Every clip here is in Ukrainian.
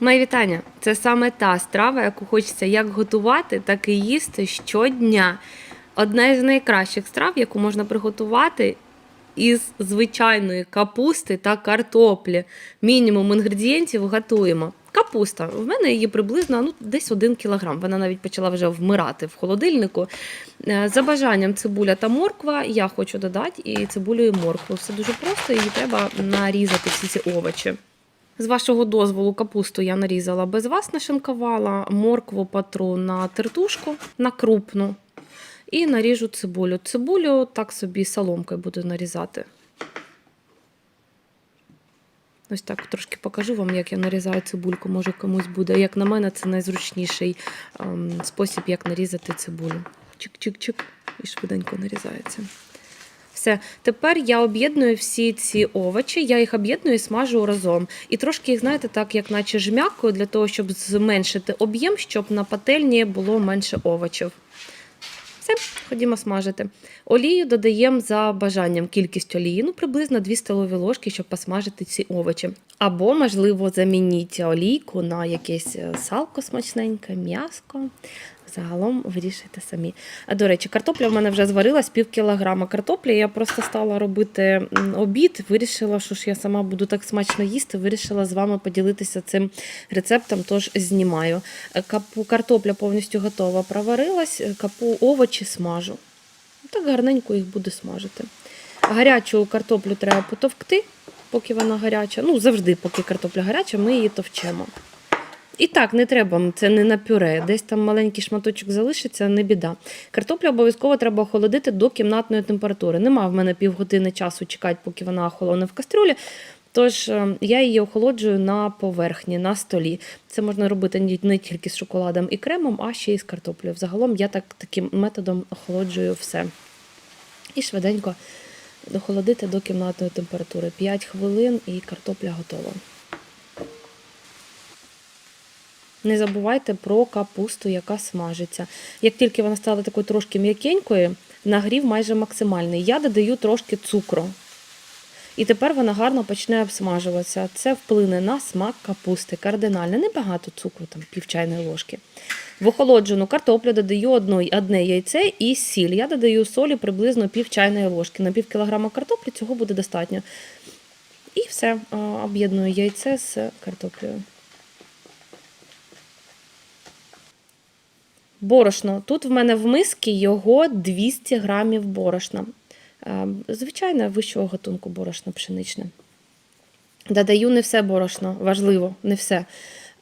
Мої вітання. Це саме та страва, яку хочеться як готувати, так і їсти щодня. Одна із найкращих страв, яку можна приготувати із звичайної капусти та картоплі. Мінімум інгредієнтів готуємо. Капуста. В мене її приблизно ну, десь 1 кілограм. Вона навіть почала вже вмирати в холодильнику. Е, За бажанням цибуля та морква. Я хочу додати і цибулю, і моркву. Все дуже просто, її треба нарізати всі ці овочі. З вашого дозволу, капусту я нарізала без вас, нашинкувала, моркву патру на тертушку, на крупну. І наріжу цибулю. Цибулю так собі соломкою буду нарізати. Ось так трошки покажу вам, як я нарізаю цибульку. Може комусь буде. Як на мене, це найзручніший ем, спосіб, як нарізати цибулю. Чик-чик-чик, і швиденько нарізається. Все, тепер я об'єдную всі ці овочі, я їх об'єдную і смажу разом. І трошки їх, знаєте, так, як наче жмякою, для того, щоб зменшити об'єм, щоб на пательні було менше овочів. Все, ходімо смажити. Олію додаємо за бажанням кількість олії, ну приблизно 2 столові ложки, щоб посмажити ці овочі. Або, можливо, замініть олійку на якесь е, салко смачненьке, м'яско. Загалом вирішуйте самі. А до речі, картопля в мене вже зварилась пів кілограма картоплі. Я просто стала робити обід. Вирішила, що ж я сама буду так смачно їсти. Вирішила з вами поділитися цим рецептом, тож знімаю. Е, Капу картопля повністю готова. Проварилась, е, капу овочі смажу. Так гарненько їх буду смажити. Гарячу картоплю треба потовкти, поки вона гаряча. Ну, завжди, поки картопля гаряча, ми її товчемо. І так, не треба, це не на пюре. Десь там маленький шматочок залишиться, не біда. Картоплю обов'язково треба охолодити до кімнатної температури. Нема в мене півгодини часу чекати, поки вона охолоне в кастрюлі. Тож е, я її охолоджую на поверхні, на столі. Це можна робити не тільки з шоколадом і кремом, а ще й з картоплею. Взагалом я так таким методом охолоджую все. І швиденько дохолодити до кімнатної температури. 5 хвилин і картопля готова. Не забувайте про капусту, яка смажиться. Як тільки вона стала такою трошки м'якенькою, нагрів майже максимальний. Я додаю трошки цукру. І тепер вона гарно почне обсмажуватися. Це вплине на смак капусти. Кардинально. Небагато цукру, там пів чайної ложки. В охолоджену картоплю додаю одне яйце і сіль. Я додаю солі приблизно пів чайної ложки. На пів кілограма картоплі цього буде достатньо. І все, об'єдную яйце з картоплею. Борошно. Тут в мене в мисці його 200 грамів борошна. Е, Звичайне вищого гатунку борошно пшеничне. Додаю не все борошно, важливо, не все.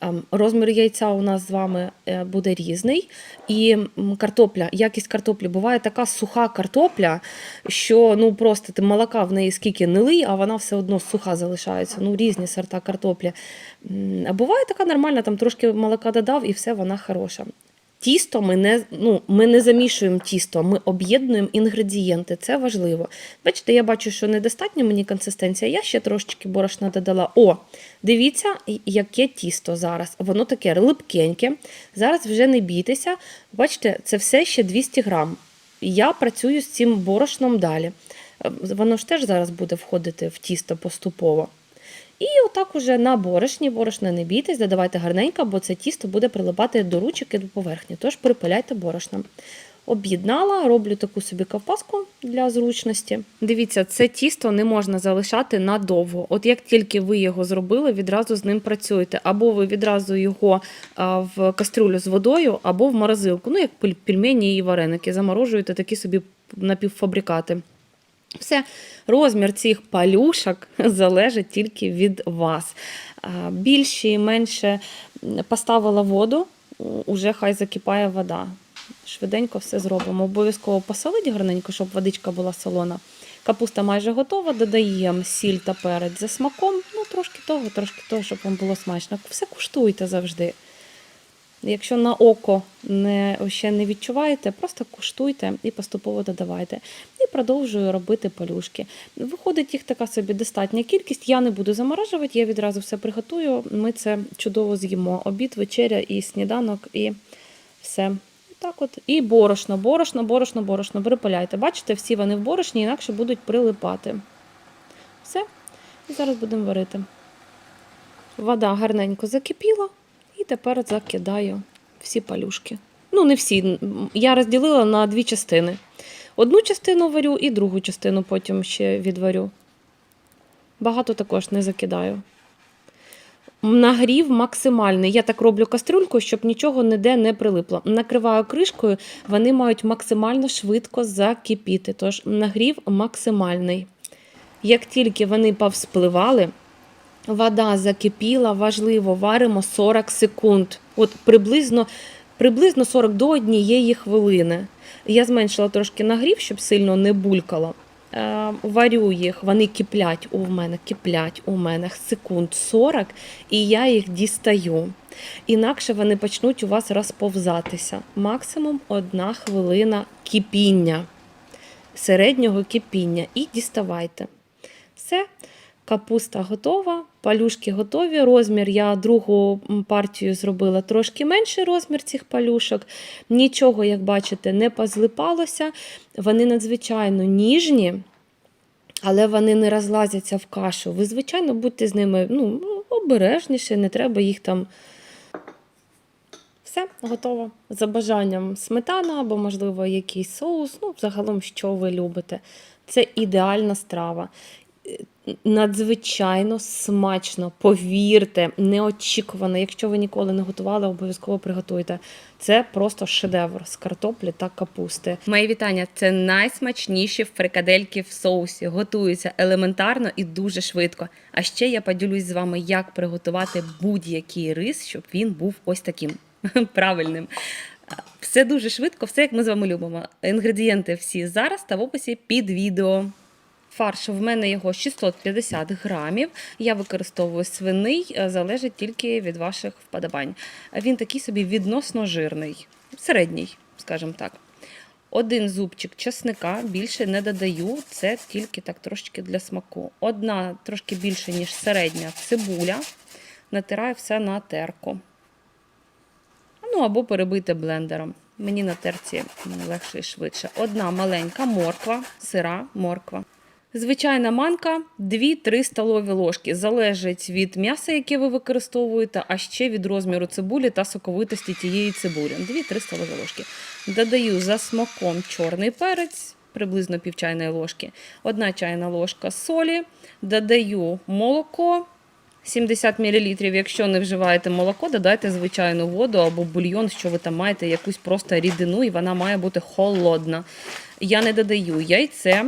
Ем, Розмір яйця у нас з вами е, буде різний. І картопля, якість картоплі буває така суха картопля, що ну просто ти молока в неї скільки не лий, а вона все одно суха залишається. Ну, різні сорта картоплі. А буває така нормальна, там трошки молока додав і все, вона хороша. Тісто ми не, ну, ми не замішуємо тісто, ми об'єднуємо інгредієнти. Це важливо. Бачите, я бачу, що недостатньо мені консистенція. Я ще трошечки борошна додала. О, дивіться, яке тісто зараз. Воно таке липкеньке. Зараз вже не бійтеся. Бачите, це все ще 200 грам. Я працюю з цим борошном далі. Е, Воно ж теж зараз буде входити в тісто поступово. І отак уже на борошні, борошна не бійтесь, додавайте гарненько, бо це тісто буде прилипати до ручок і до поверхні. Тож припиляйте борошном. Об'єднала, роблю таку собі ковпаску для зручності. Дивіться, це тісто не можна залишати надовго. От як тільки ви його зробили, відразу з ним працюєте. Або ви відразу його в кастрюлю з водою, або в морозилку. Ну, як пель- пельмені і вареники. Заморожуєте такі собі напівфабрикати. Все, розмір цих палюшок залежить тільки від вас. А, Більші, менше поставила воду, уже хай закипає вода. Швиденько все зробимо. Обов'язково посолить гарненько, щоб водичка була солона. Капуста майже готова, додаємо сіль та перець за смаком. Ну, трошки того, трошки того, щоб вам було смачно. Все куштуйте завжди. Якщо на око не, ще не відчуваєте, просто куштуйте і поступово додавайте. І продовжую робити палюшки. Виходить їх така собі достатня кількість. Я не буду заморожувати, я відразу все приготую. Ми це чудово з'їмо. Обід, вечеря і сніданок, і все. Так от. І борошно, борошно, борошно, борошно. Припиляйте. Бачите, всі вони в борошні, інакше будуть прилипати. Все. І зараз будемо варити. Вода гарненько закипіла, тепер закидаю всі палюшки. Ну, не всі. Я розділила на дві частини. Одну частину варю і другу частину потім ще відварю. Багато також не закидаю. Нагрів максимальний. Я так роблю кастрюльку, щоб нічого ніде не прилипло. Накриваю кришкою, вони мають максимально швидко закипіти. Тож нагрів максимальний. Як тільки вони повспливали, вода закипіла, важливо, варимо 40 секунд. От приблизно, приблизно 40 до однієї хвилини. Я зменшила трошки нагрів, щоб сильно не булькало. Е, варю їх, вони киплять у мене, киплять у мене секунд 40, і я їх дістаю. Інакше вони почнуть у вас розповзатися. Максимум одна хвилина кипіння, середнього кипіння. І діставайте. Все, капуста готова, палюшки готові. Розмір я другу партію зробила трошки менший розмір цих палюшок. Нічого, як бачите, не позлипалося. Вони надзвичайно ніжні, але вони не розлазяться в кашу. Ви, звичайно, будьте з ними ну, обережніше, не треба їх там. Все, готово. За бажанням сметана або, можливо, якийсь соус. Ну, загалом, що ви любите. Це ідеальна страва. Надзвичайно смачно, повірте, неочікувано. Якщо ви ніколи не готували, обов'язково приготуйте. Це просто шедевр з картоплі та капусти. Мої вітання. Це найсмачніші фрикадельки в соусі. Готуються елементарно і дуже швидко. А ще я поділюсь з вами, як приготувати будь-який рис, щоб він був ось таким правильним. Все дуже швидко, все як ми з вами любимо. Інгредієнти всі зараз та в описі під відео. Фарш в мене його 650 грамів. Я використовую свиний, е, залежить тільки від ваших вподобань. Він такий собі відносно жирний, середній, скажімо так. Один зубчик чесника більше не додаю, це тільки так трошки для смаку. Одна трошки більше, ніж середня цибуля. Натираю все на терку. Ну або перебийте блендером. Мені на терці легше і швидше. Одна маленька морква, сира морква. Звичайна манка 2-3 столові ложки. Залежить від м'яса, яке ви використовуєте, а ще від розміру цибулі та соковитості тієї цибулі. 2-3 столові ложки. Додаю за смаком чорний перець, приблизно пів чайної ложки, одна чайна ложка солі, додаю молоко. 70 мл. Якщо не вживаєте молоко, додайте звичайну воду або бульйон, що ви там маєте, якусь просто рідину, і вона має бути холодна. Я не додаю яйце.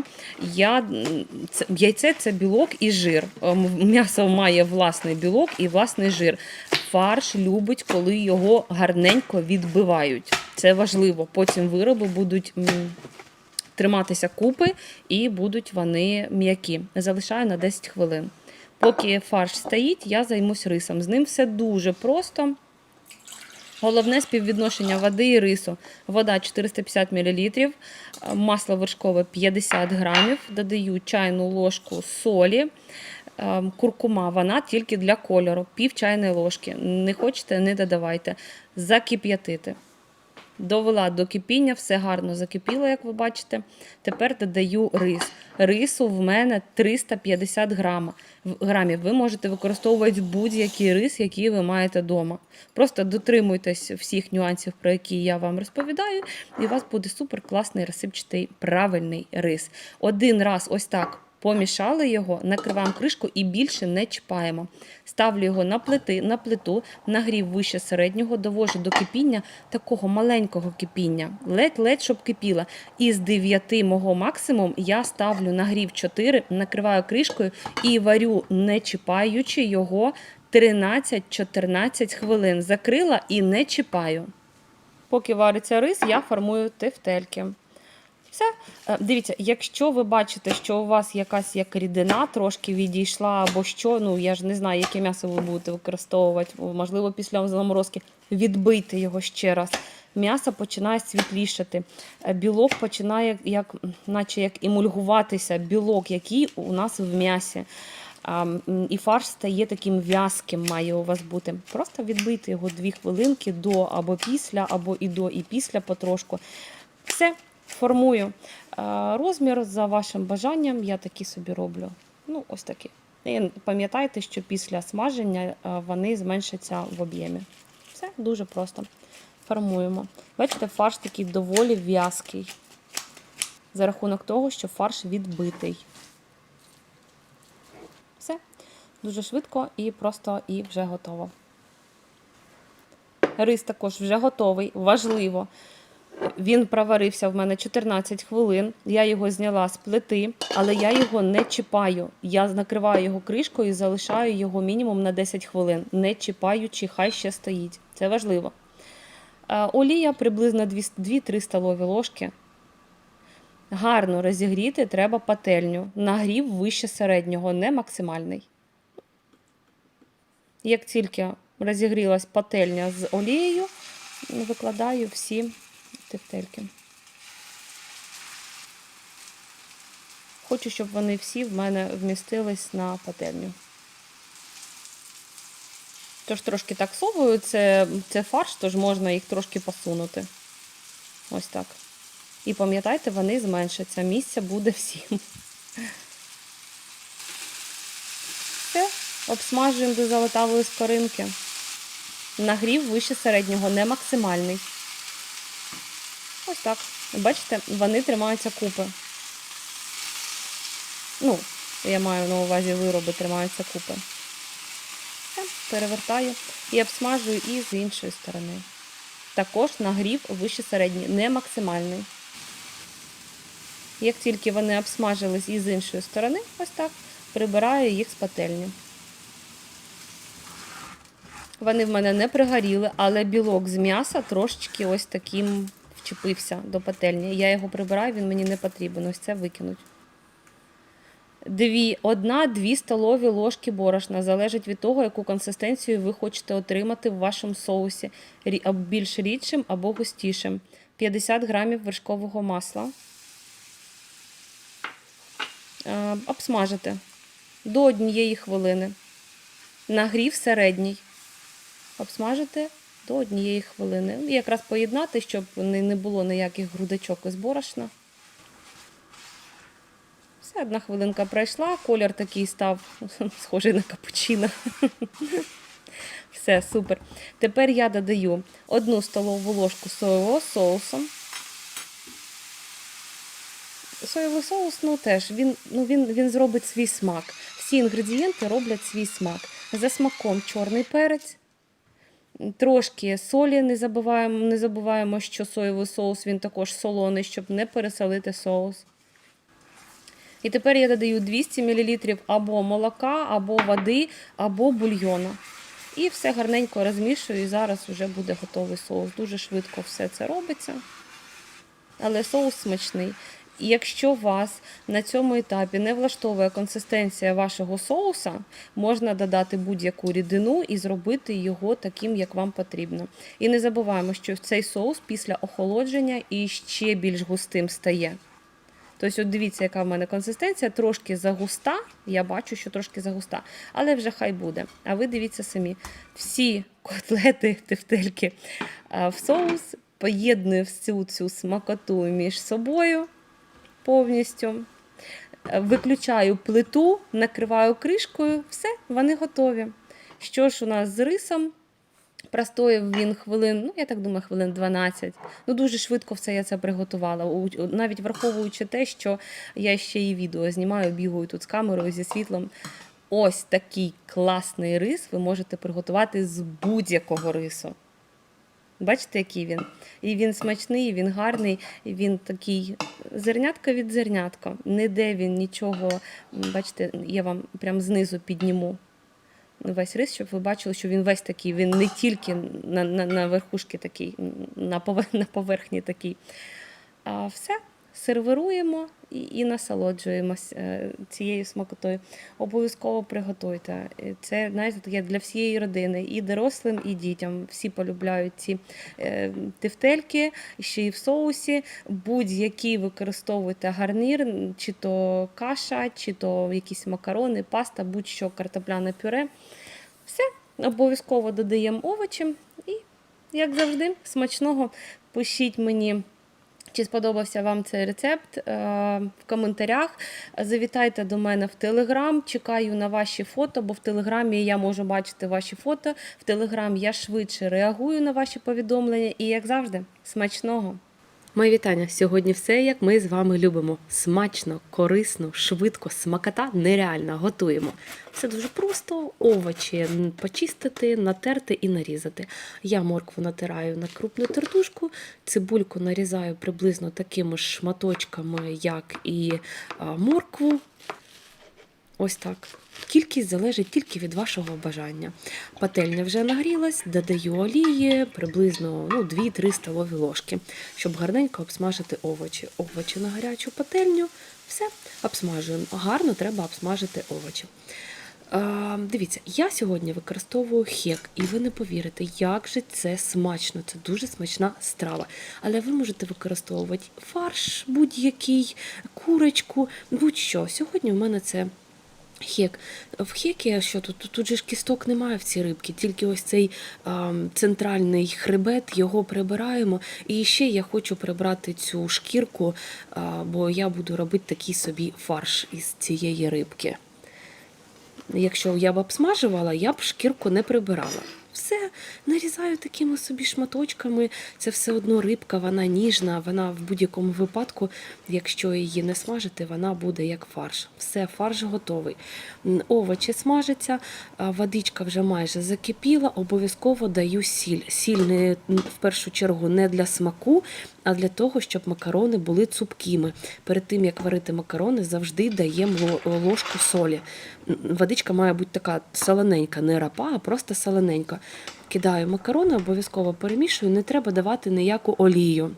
Я, це, яйце це білок і жир. Ем, М'ясо має власний білок і власний жир. Фарш любить, коли його гарненько відбивають. Це важливо. Потім вироби будуть. Триматися купи і будуть вони м'які. Залишаю на 10 хвилин. Поки фарш стоїть, я займусь рисом. З ним все дуже просто. Головне співвідношення води і рису. Вода 450 мл, масло вершкове 50 грамів, додаю чайну ложку солі, е, куркума, вона тільки для кольору, пів чайної ложки. Не хочете, не додавайте. Закип'ятити. Довела до кипіння, все гарно закипіло, як ви бачите. Тепер додаю рис. Рису в мене 350 грама- в- грамів. Ви можете використовувати будь-який рис, який ви маєте вдома. Просто дотримуйтесь всіх нюансів, про які я вам розповідаю, і у вас буде супер класний розсипчатий правильний рис. Один раз ось так. Помішали його, накриваємо кришку і більше не чіпаємо. Ставлю його на плити, на плиту, нагрів вище середнього, довожу до кипіння, такого маленького кипіння, ледь-ледь, щоб кипіло. І з 9 мого максимум я ставлю нагрів 4, накриваю кришкою і варю, не чіпаючи його 13-14 хвилин. Закрила і не чіпаю. Поки вариться рис, я формую тефтельки. Все. Е, Дивіться, якщо ви бачите, що у вас якась як рідина трошки відійшла, або що, ну я ж не знаю, яке м'ясо ви будете використовувати, можливо, після заморозки, відбийте його ще раз. М'ясо починає світлішати, Е, білок починає, як, наче як імульгуватися, білок, який у нас в м'ясі. І фарш стає таким в'язким, має у вас бути. Просто відбийте його дві хвилинки до або після, або і до, і після потрошку. Все, формую. Е, Розмір за вашим бажанням, я такі собі роблю. Ну, ось такі. І пам'ятайте, що після смаження е, вони зменшаться в об'ємі. Все дуже просто. Формуємо. Бачите, фарш такий доволі в'язкий. За рахунок того, що фарш відбитий. Все. Дуже швидко і просто і вже готово. Рис також вже готовий. Важливо. Він проварився в мене 14 хвилин. Я його зняла з плити, але я його не чіпаю. Я накриваю його кришкою і залишаю його мінімум на 10 хвилин, не чіпаючи, хай ще стоїть. Це важливо. Е, Олія приблизно 2-3 столові ложки. Гарно розігріти треба пательню. Нагрів вище середнього, не максимальний. Як тільки розігрілась пательня з олією, викладаю всі тефтельки. Хочу, щоб вони всі в мене вмістились на пательню. Тож трошки так совую, це, це фарш, тож можна їх трошки посунути. Ось так. І пам'ятайте, вони зменшаться. Місця буде всім. Все, обсмажуємо до золотавої скоринки. Нагрів вище середнього, не максимальний. Ось так. Бачите, вони тримаються купи. Ну, я маю на увазі вироби тримаються купи. Все, перевертаю і обсмажую і з іншої сторони. Також нагрів вище середній, не максимальний. Як тільки вони обсмажились і з іншої сторони, ось так, прибираю їх з пательні. Вони в мене не пригоріли, але білок з м'яса трошечки ось таким вчепився до пательні. Я його прибираю, він мені не потрібен. Ось це викинуть. Дві, одна-дві столові ложки борошна. Залежить від того, яку консистенцію ви хочете отримати в вашому соусі. Більш рідшим або густішим. 50 грамів вершкового масла. Обсмажити до однієї хвилини. Нагрів середній. Обсмажити до однієї хвилини. І якраз поєднати, щоб не не було ніяких грудочок із борошна. Все, одна хвилинка пройшла, колір такий став схожий на капучино. Все, супер. Тепер я додаю одну столову ложку соєвого соусу. Соєвий соус, ну теж, він, ну, він, він зробить свій смак. Всі інгредієнти роблять свій смак. За смаком чорний перець, трошки солі не забуваємо, не забуваємо, що соєвий соус він також солоний, щоб не пересолити соус. І тепер я додаю 200 мл або молока, або води, або бульйону. І все гарненько розмішую, і зараз вже буде готовий соус. Дуже швидко все це робиться. Але соус смачний. Якщо вас на цьому етапі не влаштовує консистенція вашого соуса, можна додати будь-яку рідину і зробити його таким, як вам потрібно. І не забуваємо, що цей соус після охолодження і ще більш густим стає. Тобто, от дивіться, яка в мене консистенція, трошки загуста. Я бачу, що трошки загуста, але вже хай буде. А ви дивіться самі, всі котлети, тефтельки в соус поєдную всю цю смакоту між собою повністю. Е, Виключаю плиту, накриваю кришкою, все, вони готові. Що ж у нас з рисом? Простояв він хвилин, ну я так думаю, хвилин 12. Ну дуже швидко все я це приготувала. Навіть враховуючи те, що я ще і відео знімаю, бігаю тут з камерою зі світлом. Ось такий класний рис ви можете приготувати з будь-якого рису. Бачите, який він? І він смачний, і він гарний, і він такий зернятка від зернятка. Ніде він нічого. Бачите, я вам прям знизу підніму весь рис, щоб ви бачили, що він весь такий, він не тільки на, на, на верхушки такий, на поверхні такий. А все, сервируємо і, і насолоджуємось е, цією смакотою. Обов'язково приготуйте. Е, Це знаєте, таке для всієї родини, і дорослим, і дітям. Всі полюбляють ці е, тефтельки, ще й в соусі. Будь-які використовуйте гарнір, чи то каша, чи то якісь макарони, паста, будь-що картопляне пюре. Все, обов'язково додаємо овочі і, як завжди, смачного пишіть мені Чи сподобався вам цей рецепт? Е, В коментарях завітайте до мене в Телеграм. Чекаю на ваші фото, бо в Телеграмі я можу бачити ваші фото. В Телеграм я швидше реагую на ваші повідомлення. І як завжди, смачного! Мої вітання. Сьогодні все, як ми з вами любимо. Смачно, корисно, швидко, смакота нереальна. Готуємо. Все дуже просто. Овочі почистити, натерти і нарізати. Я моркву натираю на крупну тертушку, цибульку нарізаю приблизно такими ж шматочками, як і моркву. Ось так. Кількість залежить тільки від вашого бажання. Пательня вже нагрілась, додаю олії приблизно ну, 2-3 столові ложки, щоб гарненько обсмажити овочі. Овочі на гарячу пательню, все, обсмажуємо. Гарно треба обсмажити овочі. А, дивіться, я сьогодні використовую хек, і ви не повірите, як же це смачно. Це дуже смачна страва. Але ви можете використовувати фарш будь-який, курочку, будь-що. Сьогодні у мене це Хек. В хекі, що тут? Тут, же ж кісток немає в цій рибці, тільки ось цей а, центральний хребет, його прибираємо. І ще я хочу прибрати цю шкірку, а, бо я буду робити такий собі фарш із цієї рибки. Якщо я б обсмажувала, я б шкірку не прибирала. Все нарізаю такими собі шматочками. Це все одно рибка, вона ніжна, вона в будь-якому випадку, якщо її не смажити, вона буде як фарш. Все, фарш готовий. Овочі смажаться, водичка вже майже закипіла. Обов'язково даю сіль. Сіль не в першу чергу не для смаку, а для того, щоб макарони були цупкими. Перед тим як варити макарони, завжди даємо ло- ложку солі. Водичка має бути така солоненька, не рапа, а просто солоненька. Кидаю макарони, обов'язково перемішую, не треба давати ніяку олію.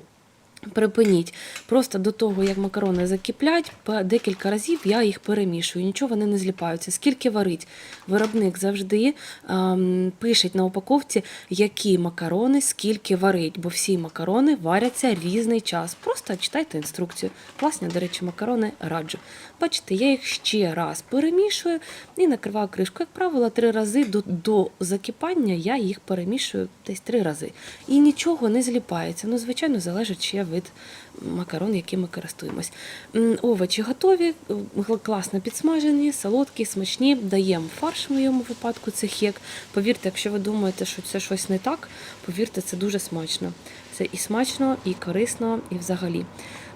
Припиніть. Просто до того, як макарони закиплять, декілька разів я їх перемішую. Нічого вони не зліпаються. Скільки варить? Виробник завжди ем, пише на упаковці, які макарони, скільки варить, бо всі макарони варяться різний час. Просто читайте інструкцію. Класні, до речі, макарони раджу. Бачите, я їх ще раз перемішую і накриваю кришку. Як правило, три рази до, до закипання я їх перемішую десь три рази. І нічого не зліпається. Ну, звичайно, залежить ще від макарон, якими користуємось. Овочі готові, класно підсмажені, солодкі, смачні. Даємо фарш в моєму випадку, це хек. Повірте, якщо ви думаєте, що це щось не так, повірте, це дуже смачно. Це і смачно, і корисно, і взагалі.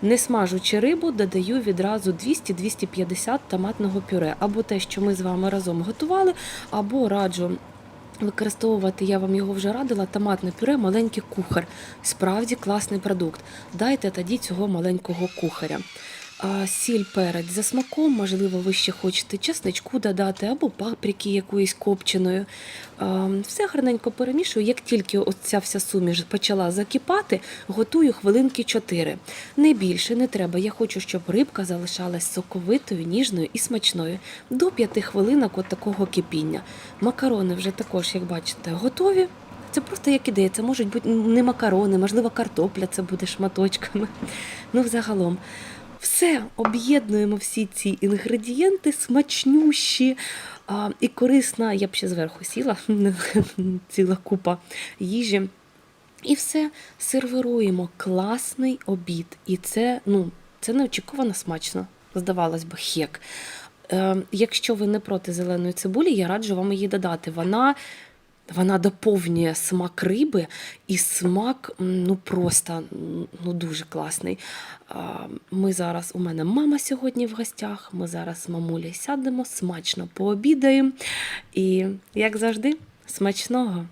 Не смажучи рибу, додаю відразу 200-250 томатного пюре, або те, що ми з вами разом готували, або раджу Використовувати я вам його вже радила. Томатне пюре, маленький кухар. Справді класний продукт. Дайте тоді цього маленького кухаря. Сіль перець за смаком, можливо, ви ще хочете чесничку додати або паприки якоїсь копченою. Все гарненько перемішую. Як тільки оця вся суміш почала закипати, готую хвилинки 4. Не більше не треба. Я хочу, щоб рибка залишалась соковитою, ніжною і смачною. До 5 хвилинок от такого кипіння. Макарони вже також, як бачите, готові. Це просто як ідея, можуть бути не макарони, можливо, картопля це буде шматочками. Ну, взагалом. Все, об'єднуємо всі ці інгредієнти, смачнющі а, і корисна. Я б ще зверху сіла, ціла купа їжі. І все сервируємо класний обід. І це, ну, це неочікувано смачно. Здавалось би, хек. Е, якщо ви не проти зеленої цибулі, я раджу вам її додати. Вона, вона доповнює смак риби і смак ну, просто ну, дуже класний. Ми зараз, у мене мама сьогодні в гостях. Ми зараз з мамулі сядемо, смачно пообідаємо. І, як завжди, смачного!